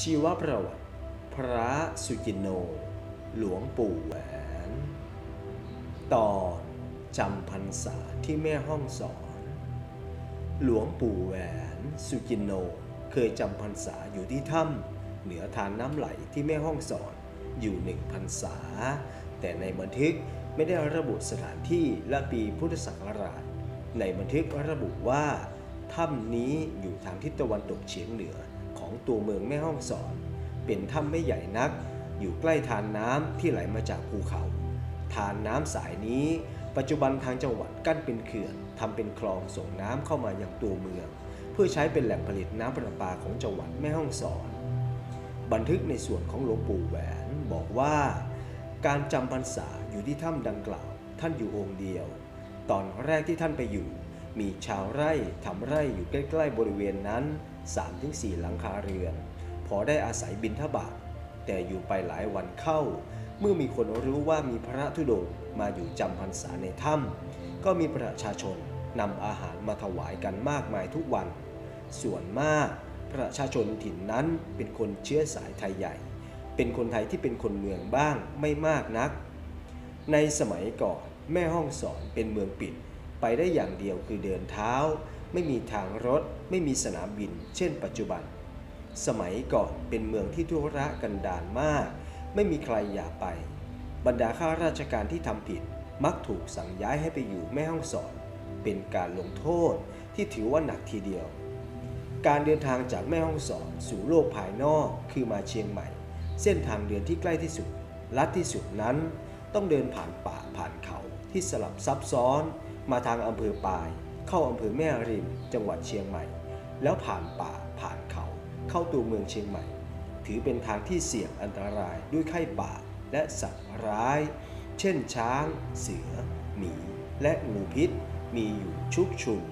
ชีวประวัติ พระสุจินโน หลวงปู่แหวน ตอนจำพรรษาที่แม่ห้องสอน หลวงปู่แหวนสุจินโนเคยจำพรรษาอยู่ที่ถ้ำเหนือทานน้ำไหลที่แม่ห้องสอนอยู่หนึ่งพรรษา แต่ในบันทึกไม่ได้ระบุสถานที่และปีพุทธศักราช ในบันทึกระบุว่าถ้ำนี้อยู่ทางทิศตะวันตกเฉียงเหนือ ของตัวเมืองแม่ห้องสอน เป็นถ้ำไม่ใหญ่นัก อยู่ใกล้ทานน้ำที่ไหลมาจากภูเขา ทานน้ำสายนี้ ปัจจุบันทางจังหวัดกั้นเป็นเขื่อนทำเป็นคลองส่งน้ำเข้ามายังตัวเมือง เพื่อใช้เป็นแหล่งผลิตน้ำประปาของจังหวัดแม่ฮ่องสอน บันทึกในส่วนของหลวงปู่แหวนบอกว่า การจำพรรษาอยู่ที่ถ้ำดังกล่าว ท่านอยู่องค์เดียว ตอนแรกที่ท่านไปอยู่ มีชาวไร่ทำไร่อยู่ใกล้ ๆ บริเวณนั้น 3-4 หลังคาเรือน พอได้อาศัยบินทบาทแต่อยู่ไปหลายวันเข้า เมื่อมีคนรู้ว่ามีพระธุดงมาอยู่จำพรรษาในถ้ำก็มีประชาชนนำอาหารมาถวายกันมากมายทุกวัน ส่วนมาก ประชาชนถิ่นนั้นเป็นคนเชื้อสายไทยใหญ่ เป็นคนไทยที่เป็นคนเมืองบ้างไม่มากนัก ในสมัยก่อนแม่ห้องสอนเป็นเมืองปิด ไปได้อย่างเดียวคือเดินเท้า ไม่มีทางรถ ไม่มีสนามบิน เช่น ปัจจุบัน สมัยก่อนเป็นเมืองที่ทุรกันดารมาก ไม่มีใครอยากไป บรรดาข้าราชการที่ทำผิด มักถูกสั่งย้ายให้ไปอยู่แม่ห้องสอน เป็นการลงโทษที่ถือว่าหนักทีเดียว การเดินทางจากแม่ห้องสอนสู่โลกภายนอกคือมาเชียงใหม่ เส้นทางเดินที่ใกล้ที่สุด ลัดที่สุดนั้น ต้องเดินผ่านป่าผ่านเขาที่สลับซับซ้อน มาทางอำเภอปาย เข้าอำเภอแม่ริม จังหวัดเชียงใหม่ แล้วผ่านป่าผ่านเขาเข้าตัวเมืองเชียงใหม่ ถือเป็นทางที่เสี่ยงอันตรายด้วยไข้ป่าและสัตว์ร้าย เช่นช้าง เสือ หมี และงูพิษ มีอยู่ชุกชุม